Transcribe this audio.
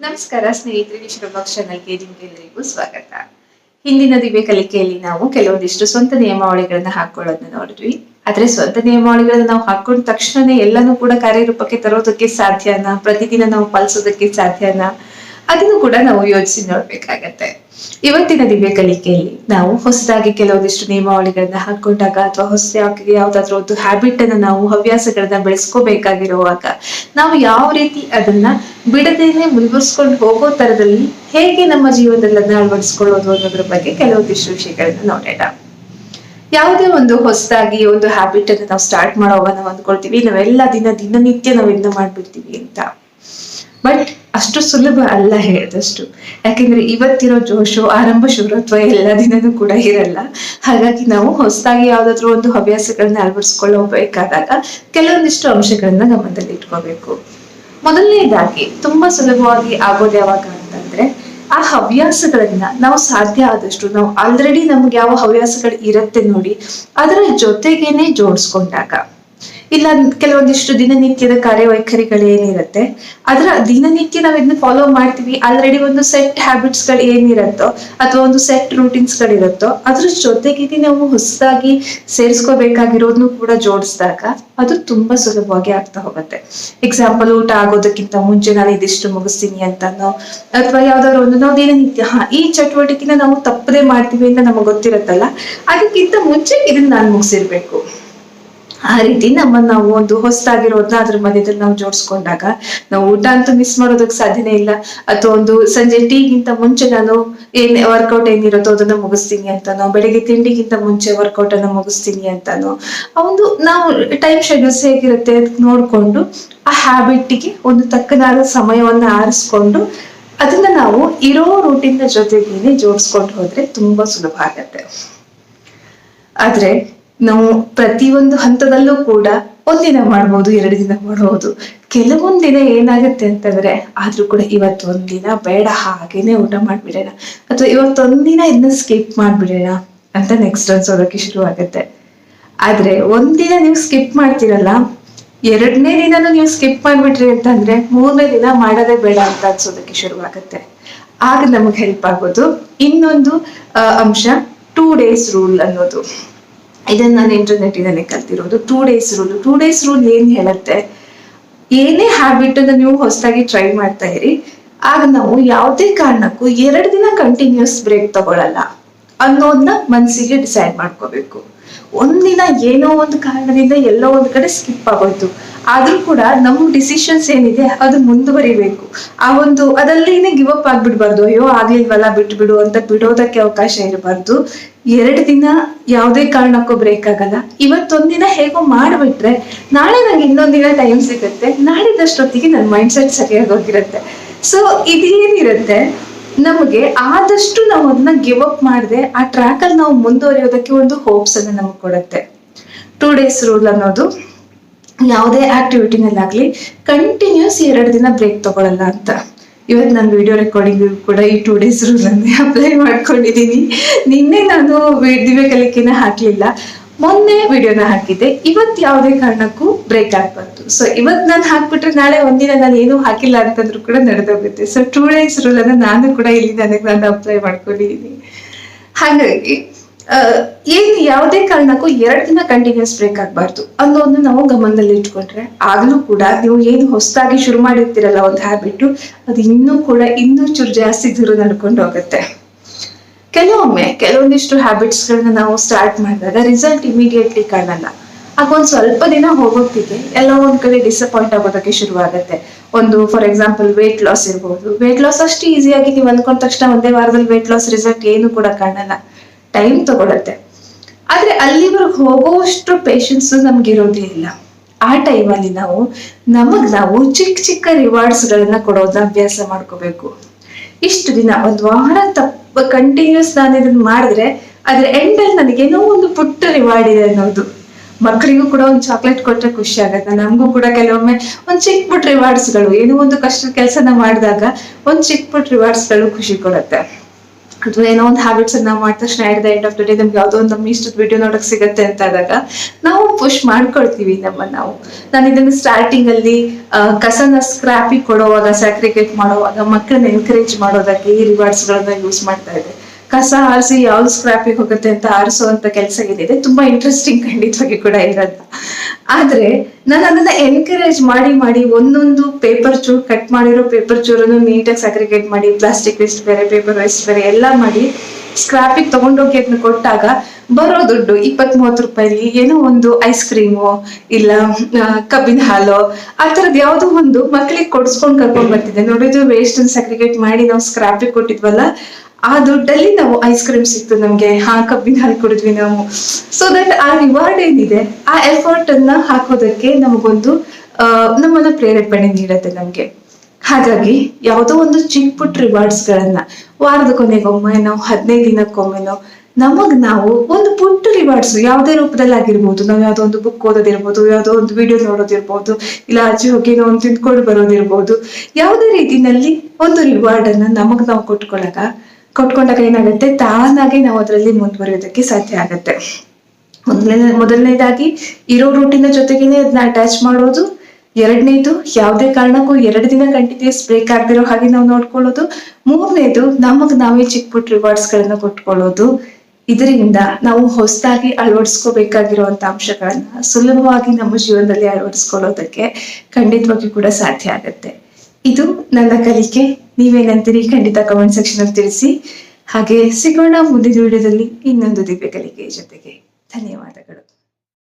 ನಮಸ್ಕಾರ ಸ್ನೇಹಿತರೆ ವಿಶ್ವಭಾಗ್ ಚಾನಲ್ಗೆ ನಿಮ್ಗೆಲ್ಲರಿಗೂ ಸ್ವಾಗತ. ಹಿಂದಿನ ದಿವ್ಯ ಕಲಿಕೆಯಲ್ಲಿ ನಾವು ಕೆಲವೊಂದಿಷ್ಟು ಸ್ವಂತ ನಿಯಮಾವಳಿಗಳನ್ನ ಹಾಕೊಳ್ಳೋದನ್ನ ನೋಡಿದ್ವಿ. ಆದ್ರೆ ಸ್ವಂತ ನಿಯಮಾವಳಿಗಳನ್ನ ನಾವು ಹಾಕೊಂಡ ತಕ್ಷಣನೇ ಎಲ್ಲಾನು ಕೂಡ ಕಾರ್ಯರೂಪಕ್ಕೆ ತರೋದಕ್ಕೆ ಸಾಧ್ಯನಾ? ಪ್ರತಿದಿನ ನಾವು ಪಾಲಿಸೋದಕ್ಕೆ ಸಾಧ್ಯನಾ? ಅದನ್ನು ಕೂಡ ನಾವು ಯೋಚಿಸಿ ನೋಡ್ಬೇಕಾಗತ್ತೆ. ಇವತ್ತಿನ ದಿವ್ಯ ಕಲಿಕೆಯಲ್ಲಿ ನಾವು ಹೊಸದಾಗಿ ಕೆಲವೊಂದಿಷ್ಟು ನಿಯಮಾವಳಿಗಳನ್ನ ಹಾಕೊಂಡಾಗ ಅಥವಾ ಹೊಸದಾಗಿ ಯಾವ್ದಾದ್ರು ಒಂದು ಹ್ಯಾಬಿಟ್ ಅನ್ನ ನಾವು ಹವ್ಯಾಸಗಳನ್ನ ಬೆಳೆಸ್ಕೋಬೇಕಾಗಿರುವಾಗ ನಾವು ಯಾವ ರೀತಿ ಅದನ್ನ ಬಿಡದೇನೆ ಮುಂದುವರ್ಸ್ಕೊಂಡು ಹೋಗೋ ತರದಲ್ಲಿ ಹೇಗೆ ನಮ್ಮ ಜೀವನದಲ್ಲಿ ಅದನ್ನ ಅಳವಡಿಸ್ಕೊಳ್ಳೋದು ಅನ್ನೋದ್ರ ಬಗ್ಗೆ ಕೆಲವೊಂದಿಷ್ಟು ವಿಷಯಗಳನ್ನ ನೋಡೋಣ. ಯಾವುದೇ ಒಂದು ಹೊಸದಾಗಿ ಒಂದು ಹ್ಯಾಬಿಟ್ ಅನ್ನ ನಾವು ಸ್ಟಾರ್ಟ್ ಮಾಡೋವಾಗ ನಾವು ಅಂದ್ಕೊಳ್ತೀವಿ ನಾವೆಲ್ಲ ದಿನ ದಿನನಿತ್ಯ ನಾವು ಮಾಡ್ಬಿಡ್ತೀವಿ ಅಂತ. ಬಟ್ ಅಷ್ಟು ಸುಲಭ ಅಲ್ಲ ಹೇಳಿದಷ್ಟು. ಯಾಕೆಂದ್ರೆ ಇವತ್ತಿರೋ ಜೋಶು, ಆರಂಭ ಶುರತ್ವ ಎಲ್ಲ ದಿನನೂ ಕೂಡ ಇರಲ್ಲ. ಹಾಗಾಗಿ ನಾವು ಹೊಸದಾಗಿ ಯಾವ್ದಾದ್ರು ಒಂದು ಹವ್ಯಾಸಗಳನ್ನ ಅಳವಡಿಸ್ಕೊಳ್ಳಬೇಕಾದಾಗ ಕೆಲವೊಂದಿಷ್ಟು ಅಂಶಗಳನ್ನ ಗಮನದಲ್ಲಿ ಇಟ್ಕೋಬೇಕು. ಮೊದಲನೇದಾಗಿ, ತುಂಬಾ ಸುಲಭವಾಗಿ ಆಗೋದು ಯಾವಾಗ ಅಂತಂದ್ರೆ, ಆ ಹವ್ಯಾಸಗಳನ್ನ ನಾವು ಸಾಧ್ಯ ಆದಷ್ಟು ನಾವು ಆಲ್ರೆಡಿ ನಮ್ಗೆ ಯಾವ ಹವ್ಯಾಸಗಳು ಇರತ್ತೆ ನೋಡಿ, ಅದರ ಜೊತೆಗೇನೆ ಜೋಡಿಸ್ಕೊಂಡಾಗ. ಇಲ್ಲ, ಕೆಲವೊಂದಿಷ್ಟು ದಿನನಿತ್ಯದ ಕಾರ್ಯವೈಖರಿಗಳು ಏನಿರುತ್ತೆ, ಅದರ ದಿನನಿತ್ಯ ನಾವ್ ಇದನ್ನ ಫಾಲೋ ಮಾಡ್ತೀವಿ. ಆಲ್ರೆಡಿ ಒಂದು ಸೆಟ್ ಹ್ಯಾಬಿಟ್ಸ್ಗಳು ಏನಿರುತ್ತೋ, ಅಥವಾ ಒಂದು ಸೆಟ್ ರೂಟೀನ್ಸ್ ಗಳಿರುತ್ತೋ, ಅದ್ರ ಜೊತೆಗೆ ನಾವು ಹೊಸದಾಗಿ ಸೇರಿಸ್ಕೋಬೇಕಾಗಿರೋದನ್ನು ಕೂಡ ಜೋಡಿಸಿದಾಗ ಅದು ತುಂಬಾ ಸುಲಭವಾಗಿ ಆಗ್ತಾ ಹೋಗುತ್ತೆ. ಎಕ್ಸಾಂಪಲ್ ಊಟ ಆಗೋದಕ್ಕಿಂತ ಮುಂಚೆ ನಾನು ಇದಿಷ್ಟು ಮುಗಿಸ್ತೀನಿ ಅಂತಾನೋ, ಅಥವಾ ಯಾವ್ದಾದ್ರು ಒಂದು ನಾವು ದಿನನಿತ್ಯ, ಹಾ, ಈ ಚಟುವಟಿಕೆನ ನಾವು ತಪ್ಪದೆ ಮಾಡ್ತೀವಿ ಅಂತ ನಮಗೆ ಗೊತ್ತಿರುತ್ತಲ್ಲ, ಅದಕ್ಕಿಂತ ಮುಂಚೆ ಇದನ್ನ ನಾನು ಮುಗಿಸಿರ್ಬೇಕು. ಆ ರೀತಿ ನಮ್ಮನ್ನ ನಾವು ಒಂದು ಹೊಸದಾಗಿರೋದನ್ನ ಅದ್ರ ಮಧ್ಯದಲ್ಲಿ ನಾವು ಜೋಡಿಸ್ಕೊಂಡಾಗ ನಾವು ಊಟ ಅಂತೂ ಮಿಸ್ ಮಾಡೋದಕ್ಕೆ ಸಾಧ್ಯನೇ ಇಲ್ಲ. ಅಥವಾ ಒಂದು ಸಂಜೆ ಟೀಗಿಂತ ಮುಂಚೆ ನಾನು ಏನ್ ವರ್ಕೌಟ್ ಏನಿರುತ್ತೋ ಅದನ್ನ ಮುಗಿಸ್ತೀನಿ ಅಂತಾನೋ, ಬೆಳಿಗ್ಗೆ ತಿಂಡಿಗಿಂತ ಮುಂಚೆ ವರ್ಕೌಟ್ ಅನ್ನ ಮುಗಿಸ್ತೀನಿ ಅಂತಾನೋ ಒಂದು ನಾವು ಟೈಮ್ ಶೆಡ್ಯೂಲ್ಸ್ ಹೇಗಿರುತ್ತೆ ಅದ್ಕ್ ನೋಡ್ಕೊಂಡು ಆ ಹ್ಯಾಬಿಟ್ಗೆ ಒಂದು ತಕ್ಕನಾದ ಸಮಯವನ್ನ ಆರಿಸ್ಕೊಂಡು ಅದನ್ನ ನಾವು ಇರೋ ರೂಟೀನ್ ಜೊತೆಗೇನೆ ಜೋಡಿಸ್ಕೊಂಡು ಹೋದ್ರೆ ತುಂಬಾ ಸುಲಭ ಆಗತ್ತೆ. ಆದ್ರೆ ನಾವು ಪ್ರತಿಯೊಂದು ಹಂತದಲ್ಲೂ ಕೂಡ ಒಂದಿನ ಮಾಡ್ಬೋದು, ಎರಡು ದಿನ ಮಾಡ್ಬೋದು. ಕೆಲವೊಂದ್ ದಿನ ಏನಾಗುತ್ತೆ ಅಂತಂದ್ರೆ, ಆದ್ರೂ ಕೂಡ ಇವತ್ತೊಂದಿನ ಬೇಡ, ಹಾಗೇನೆ ಊಟ ಮಾಡ್ಬಿಡೋಣ. ಅಥವಾ ಇವತ್ತೊಂದಿನ ಇದನ್ನ ಸ್ಕಿಪ್ ಮಾಡ್ಬಿಡೋಣ ಅಂತ ನೆಕ್ಸ್ಟ್ ಅನ್ಸೋದಕ್ಕೆ ಶುರು ಆಗುತ್ತೆ ಆದ್ರೆ ಒಂದಿನ ನೀವು ಸ್ಕಿಪ್ ಮಾಡ್ತೀರಲ್ಲ, ಎರಡನೇ ದಿನನೂ ನೀವು ಸ್ಕಿಪ್ ಮಾಡ್ಬಿಟ್ರಿ ಅಂತಂದ್ರೆ, ಮೂರನೇ ದಿನ ಮಾಡೋದೇ ಬೇಡ ಅಂತ ಅನ್ಸೋದಕ್ಕೆ ಶುರುವಾಗುತ್ತೆ. ಆಗ ನಮಗೆ ಹೆಲ್ಪ್ ಆಗೋದು. ಇನ್ನೊಂದು ಅಂಶ ಟೂ ಡೇಸ್ ರೂಲ್ ಅನ್ನೋದು. ಇದನ್ನ ನಾನು ಇಂಟರ್ನೆಟ್ ಇಂದಾನೆ ಕಲ್ತಿರೋದು. Two days rule two days rule ಏನ್ ಹೇಳುತ್ತೆ? ಏನೇ ಹ್ಯಾಬಿಟ್ ಅನ್ನ ನೀವು ಹೊಸದಾಗಿ ಟ್ರೈ ಮಾಡ್ತಾ ಇರಿ, ಆಗ ನಾವು ಯಾವುದೇ ಕಾರಣಕ್ಕೂ ಎರಡು ದಿನ ಕಂಟಿನ್ಯೂಸ್ ಬ್ರೇಕ್ ತಗೊಳಲ್ಲ ಅನ್ನೋದನ್ನ ಮನಸ್ಸಿಗೆ ಡಿಸೈಡ್ ಮಾಡ್ಕೋಬೇಕು. ಒಂದಿನ ಏನೋ ಒಂದು ಕಾರಣದಿಂದ ಎಲ್ಲೋ ಒಂದು ಕಡೆ ಸ್ಕಿಪ್ ಆಗೋಯ್ತು. ಆದ್ರೂ ಕೂಡ ನಮ್ಮ ಡಿಸಿಷನ್ಸ್ ಏನಿದೆ ಅದು ಮುಂದುವರಿಬೇಕು. ಆ ಒಂದು ಅದಲ್ಲಿನೇ ಗಿವ್ ಅಪ್ ಆಗ್ಬಿಡ್ಬಾರ್ದು. ಅಯ್ಯೋ, ಆಗ್ಲಿಲ್ವಲ್ಲ ಬಿಟ್ಟು ಬಿಡು ಅಂತ ಬಿಡೋದಕ್ಕೆ ಅವಕಾಶ ಇರಬಾರ್ದು. ಎರಡು ದಿನ ಯಾವುದೇ ಕಾರಣಕ್ಕೂ ಬ್ರೇಕ್ ಆಗಲ್ಲ. ಇವತ್ತೊಂದಿನ ಹೇಗೋ ಮಾಡ್ಬಿಟ್ರೆ ನಾಳೆ ನಂಗೆ ಇನ್ನೊಂದಿನ ಟೈಮ್ ಸಿಗುತ್ತೆ. ನಾಳಿದಷ್ಟೊತ್ತಿಗೆ ನನ್ನ ಮೈಂಡ್ ಸೆಟ್ ಸರಿಯಾಗಿ ಹೋಗಿರುತ್ತೆ. ಸೊ ಇದೇನಿರುತ್ತೆ? ನಮಗೆ ಆದಷ್ಟು ನಾವು ಅದನ್ನ ಗಿವ್ ಅಪ್ ಮಾಡದೆ ಆ ಟ್ರ್ಯಾಕ್ ಅಲ್ಲಿ ನಾವು ಮುಂದುವರಿಯೋದಕ್ಕೆ ಒಂದು ಹೋಪ್ಸ್ ಅನ್ನ ನಮಗೆ ಕೊಡುತ್ತೆ. ಟೂ ಡೇಸ್ ರೂಲ್ ಅನ್ನೋದು ಯಾವುದೇ ಆಕ್ಟಿವಿಟಿನಲ್ಲಾಗ್ಲಿ ಕಂಟಿನ್ಯೂಸ್ ಎರಡು ದಿನ ಬ್ರೇಕ್ ತಗೊಳಲ್ಲ ಅಂತ. ಇವತ್ತು ನಾನು ವಿಡಿಯೋ ರೆಕಾರ್ಡಿಂಗ್ ಕೂಡ ಈ ಟೂ ಡೇಸ್ ರೂಲ್ ಅನ್ನು ಅಪ್ಲೈ ಮಾಡ್ಕೊಂಡಿದ್ದೀನಿ ನಿನ್ನೆ ನಾನು ದಿವ್ಯ ಕಲಿಕೆನ ಹಾಕ್ಲಿಲ್ಲ. ಮೊನ್ನೆ ವಿಡಿಯೋನ ಹಾಕಿದ್ದೆ. ಇವತ್ತು ಯಾವುದೇ ಕಾರಣಕ್ಕೂ ಬ್ರೇಕ್ ಆಗ್ಬಾರ್ದು. ಸೊ ಇವತ್ತು ನಾನು ಹಾಕ್ಬಿಟ್ರೆ ನಾಳೆ ಒಂದಿನ ನಾನು ಏನು ಹಾಕಿಲ್ಲ ಅಂತಂದ್ರೂ ಕೂಡ ನಡೆದೋಗುತ್ತೆ. ಸೊ ಟೂ ಡೇಸ್ ರೂಲ್ ಅನ್ನ ನಾನು ಕೂಡ ಇಲ್ಲಿ ನನಗೆ ನಾನು ಅಪ್ಲೈ ಮಾಡ್ಕೊಂಡಿದ್ದೀನಿ ಹಾಗಾಗಿ ಏನ್ ಯಾವುದೇ ಕಾರಣಕ್ಕೂ ಎರಡು ದಿನ ಕಂಟಿನ್ಯೂಸ್ ಬ್ರೇಕ್ ಆಗ್ಬಾರ್ದು. ಅನ್ನೋದನ್ನ ನಾವು ಗಮನದಲ್ಲಿ ಇಟ್ಕೊಂಡ್ರೆ ಆಗ್ಲೂ ಕೂಡ ನೀವು ಏನು ಹೊಸದಾಗಿ ಶುರು ಮಾಡಿರ್ತೀರಲ್ಲ ಒಂದು ಹ್ಯಾಬಿಟ್ ಅದು ಇನ್ನೂ ಕೂಡ ಇನ್ನೂ ಚೂರು ಜಾಸ್ತಿ ದೂರ ನಡ್ಕೊಂಡು ಹೋಗುತ್ತೆ. ಕೆಲವೊಮ್ಮೆ ಕೆಲವೊಂದಿಷ್ಟು ಹ್ಯಾಬಿಟ್ಸ್ ಗಳನ್ನ ನಾವು ಸ್ಟಾರ್ಟ್ ಮಾಡಿದಾಗ ರಿಸಲ್ಟ್ ಇಮಿಡಿಯೇಟ್ಲಿ ಕಾಣಲ್ಲ. ಆಗ ಒಂದ್ ಸ್ವಲ್ಪ ದಿನ ಹೋಗೋತ್ತಿಗೆ ಎಲ್ಲ ಒಂದ್ ಕಡೆ ಡಿಸಪಾಯಿಂಟ್ ಆಗೋದಕ್ಕೆ ಶುರುವಾಗುತ್ತೆ. ಒಂದು ಫಾರ್ ಎಕ್ಸಾಂಪಲ್ ವೇಟ್ ಲಾಸ್ ಇರ್ಬೋದು. ವೇಟ್ ಲಾಸ್ ಅಷ್ಟು ಈಸಿಯಾಗಿ ನೀವು ಅಂದ್ಕೊಂಡ ತಕ್ಷಣ ಒಂದೇ ವಾರದಲ್ಲಿ ವೇಟ್ ಲಾಸ್ ರಿಸಲ್ಟ್ ಏನು ಕೂಡ ಕಾಣಲ್ಲ. ಟೈಮ್ ತಗೊಳತ್ತೆ. ಆದ್ರೆ ಅಲ್ಲಿವರೆಗೆ ಹೋಗೋಷ್ಟು ಪೇಷನ್ಸ್ ನಮ್ಗೆ ಇರೋದೇ ಇಲ್ಲ. ಆ ಟೈಮಲ್ಲಿ ನಾವು ನಮಗ್ ನಾವು ಚಿಕ್ಕ ಚಿಕ್ಕ ರಿವಾರ್ಡ್ಸ್ ಗಳನ್ನ ಕೊಡೋದನ್ನ ಅಭ್ಯಾಸ ಮಾಡ್ಕೋಬೇಕು. ಇಷ್ಟು ದಿನ, ಒಂದ್ ವಾರ ತಪ್ಪ ಕಂಟಿನ್ಯೂಸ್ ನಾನು ಇದನ್ನ ಮಾಡಿದ್ರೆ, ಅದ್ರ ಎಂಡ್ ಅಲ್ಲಿ ನನಗೇನೋ ಒಂದು ಪುಟ್ಟ ರಿವಾರ್ಡ್ ಇದೆ ಅನ್ನೋದು. ಮಕ್ಕಳಿಗೂ ಕೂಡ ಒಂದು ಚಾಕ್ಲೇಟ್ ಕೊಟ್ರೆ ಖುಷಿ ಆಗತ್ತೆ. ನಮಗೂ ಕೂಡ ಕೆಲವೊಮ್ಮೆ ಒಂದು ಚಿಕ್ಕ ಪುಟ್ಟ ರಿವಾರ್ಡ್ಸ್ಗಳು ಏನೋ ಒಂದು ಕಷ್ಟದ ಕೆಲಸನ ಮಾಡಿದಾಗ ಒಂದು ಚಿಕ್ಕ ಪುಟ್ಟ ರಿವಾರ್ಡ್ಸ್ಗಳು ಖುಷಿ ಕೊಡುತ್ತೆ. ಅಥವಾ ಏನೋ ಒಂದು ಹ್ಯಾಬಿಟ್ಸ್ ನಾವು ಮಾಡಿದ ತಕ್ಷಣ at the end of the day ನಮ್ಗೆ ಯಾವುದೋ ಒಂದು ನಮ್ಮ ಇಷ್ಟದ ವಿಡಿಯೋ ನೋಡಕ್ ಸಿಗತ್ತೆ ಅಂತ ಆದಾಗ ನಾವು ಪುಷ್ ಮಾಡ್ಕೊಳ್ತೀವಿ ನಮ್ಮ ನಾವು ನಾನು ಇದನ್ನ ಸ್ಟಾರ್ಟಿಂಗ್ ಅಲ್ಲಿ ಕಸನ ಸ್ಕ್ರಾಪಿ ಕೊಡುವಾಗ ಸ್ಯಾಕ್ರಿಕೇಟ್ ಮಾಡುವಾಗ ಮಕ್ಕಳನ್ನ ಎನ್ಕರೇಜ್ ಮಾಡೋದಕ್ಕೆ ಈ ರಿವಾರ್ಡ್ಸ್ ಗಳನ್ನ ಯೂಸ್ ಮಾಡ್ತಾ ಇದ್ದೆ ಕಸ ಆರಿಸಿ ಯಾವ್ದು ಸ್ಕ್ರಾಪಿಗೆ ಹೋಗುತ್ತೆ ಅಂತ ಆರಿಸುವಂತ ಕೆಲಸ ಏನಿದೆ ತುಂಬಾ ಇಂಟ್ರೆಸ್ಟಿಂಗ್ ಖಂಡಿತವಾಗಿ ಕೂಡ ಇರಲ್ಲ ಆದ್ರೆ ನಾನು ಅದನ್ನ ಎನ್ಕರೇಜ್ ಮಾಡಿ ಮಾಡಿ ಒಂದೊಂದು ಪೇಪರ್ ಚೂರ್ ಕಟ್ ಮಾಡಿರೋ ಪೇಪರ್ ಚೂರನ್ನು ನೀಟಾಗಿ ಸಗ್ರಿಗೇಟ್ ಮಾಡಿ ಪ್ಲಾಸ್ಟಿಕ್ ವೇಸ್ಟ್ ಬೇರೆ ಪೇಪರ್ ವೇಸ್ಟ್ ಬೇರೆ ಎಲ್ಲ ಮಾಡಿ ಸ್ಕ್ರಾಪಿಗೆ ತಗೊಂಡೋಗಿ ಅದನ್ನ ಕೊಟ್ಟಾಗ ಬರೋ ದುಡ್ಡು ಇಪ್ಪತ್ ಮೂವತ್ತು ರೂಪಾಯಿಲಿ ಏನೋ ಒಂದು ಐಸ್ ಕ್ರೀಮು ಇಲ್ಲ ಕಬ್ಬಿನ ಹಾಲು, ಆ ಥರದ್ದು ಯಾವುದೋ ಒಂದು ಮಕ್ಕಳಿಗೆ ಕೊಡ್ಸ್ಕೊಂಡ್ ಕರ್ಕೊಂಡ್ ಬರ್ತಿದ್ದೆ ನೋಡಿದ್ರು ವೇಸ್ಟ್ ಸಗ್ರಿಗೇಟ್ ಮಾಡಿ ನಾವು ಸ್ಕ್ರಾಪಿಗೆ ಕೊಟ್ಟಿದ್ವಲ್ಲ ಆ ದುಡ್ಡಲ್ಲಿ ನಾವು ಐಸ್ ಕ್ರೀಮ್ ಸಿಕ್ತು ನಮ್ಗೆ ಹಾ ಕಬ್ಬಿನ ಹಾಲು ಕುಡಿದ್ವಿ ನಾವು. ಸೊ ದಟ್ ಆ ರಿವಾರ್ಡ್ ಏನಿದೆ, ಆ ಎಫರ್ಟ್ ಅನ್ನ ಹಾಕೋದಕ್ಕೆ ನಮಗೊಂದು ನಮ್ಮನ್ನ ಪ್ರೇರೇಪಣೆ ನೀಡುತ್ತೆ ನಮ್ಗೆ. ಹಾಗಾಗಿ ಯಾವುದೋ ಒಂದು ಚಿಕ್ಕ ಪುಟ್ಟ ರಿವಾರ್ಡ್ಸ್ ಗಳನ್ನ ವಾರದ ಕೊನೆಗೊಮ್ಮೆನೋ ಹದಿನೈದು ದಿನಕ್ಕೊಮ್ಮೆನೋ, ನಮಗ್ ನಾವು ಒಂದು ಪುಟ್ಟ ರಿವಾರ್ಡ್ಸ್ ಯಾವುದೇ ರೂಪದಲ್ಲಿ ಆಗಿರ್ಬೋದು, ನಾವು ಯಾವ್ದೋ ಒಂದು ಬುಕ್ ಓದೋದಿರ್ಬೋದು, ಯಾವ್ದೋ ಒಂದು ವಿಡಿಯೋ ನೋಡೋದಿರ್ಬೋದು, ಇಲ್ಲ ಆಚೆ ಹೋಗಿ ಒಂದು ತಿಂದ್ಕೊಂಡು ಬರೋದಿರ್ಬೋದು, ಯಾವುದೇ ರೀತಿನಲ್ಲಿ ಒಂದು ರಿವಾರ್ಡ್ ಅನ್ನ ನಮಗ್ ನಾವು ಕೊಟ್ಕೊಳಕ ಕೊಟ್ಕೊಂಡಾಗ ಏನಾಗುತ್ತೆ? ತಾನಾಗೆ ನಾವು ಅದರಲ್ಲಿ ಮುಂದುವರಿಯೋದಕ್ಕೆ ಸಾಧ್ಯ ಆಗುತ್ತೆ. ಮೊದಲನೇ, ಮೊದಲನೇದಾಗಿ ಇರೋ ರೂಟಿನ ಜೊತೆಗೇನೆ ಅದನ್ನ ಅಟ್ಯಾಚ್ ಮಾಡೋದು. ಎರಡನೇದು, ಯಾವುದೇ ಕಾರಣಕ್ಕೂ ಎರಡು ದಿನ ಕಂಟಿನ್ಯೂಸ್ ಬ್ರೇಕ್ ಆಗದಿರೋ ಹಾಗೆ ನಾವು ನೋಡ್ಕೊಳ್ಳೋದು. ಮೂರನೇದು, ನಮಗೆ ನಾವೇ ಚಿಕ್ಕ ಪುಟ್ಟ ರಿವಾರ್ಡ್ಸ್ ಗಳನ್ನ ಕೊಟ್ಕೊಳ್ಳೋದು. ಇದರಿಂದ ನಾವು ಹೊಸದಾಗಿ ಅಳವಡಿಸ್ಕೋಬೇಕಾಗಿರುವಂತ ಅಂಶಗಳನ್ನ ಸುಲಭವಾಗಿ ನಮ್ಮ ಜೀವನದಲ್ಲಿ ಅಳವಡಿಸ್ಕೊಳ್ಳೋದಕ್ಕೆ ಖಂಡಿತವಾಗಿ ಕೂಡ ಸಾಧ್ಯ ಆಗತ್ತೆ. ಇದು ನನ್ನ ಕಲಿಕೆ. ನೀವೇನಂತೀರಿ? ಖಂಡಿತ ಕಮೆಂಟ್ ಸೆಕ್ಷನ್ ಅಲ್ಲಿ ತಿಳಿಸಿ. ಹಾಗೆ ಸಿಗೋಣ ಮುಂದಿನ ವಿಡಿಯೋದಲ್ಲಿ ಇನ್ನೊಂದು ದಿವ್ಯ ಕಲಿಕೆ ಜೊತೆಗೆ. ಧನ್ಯವಾದಗಳು.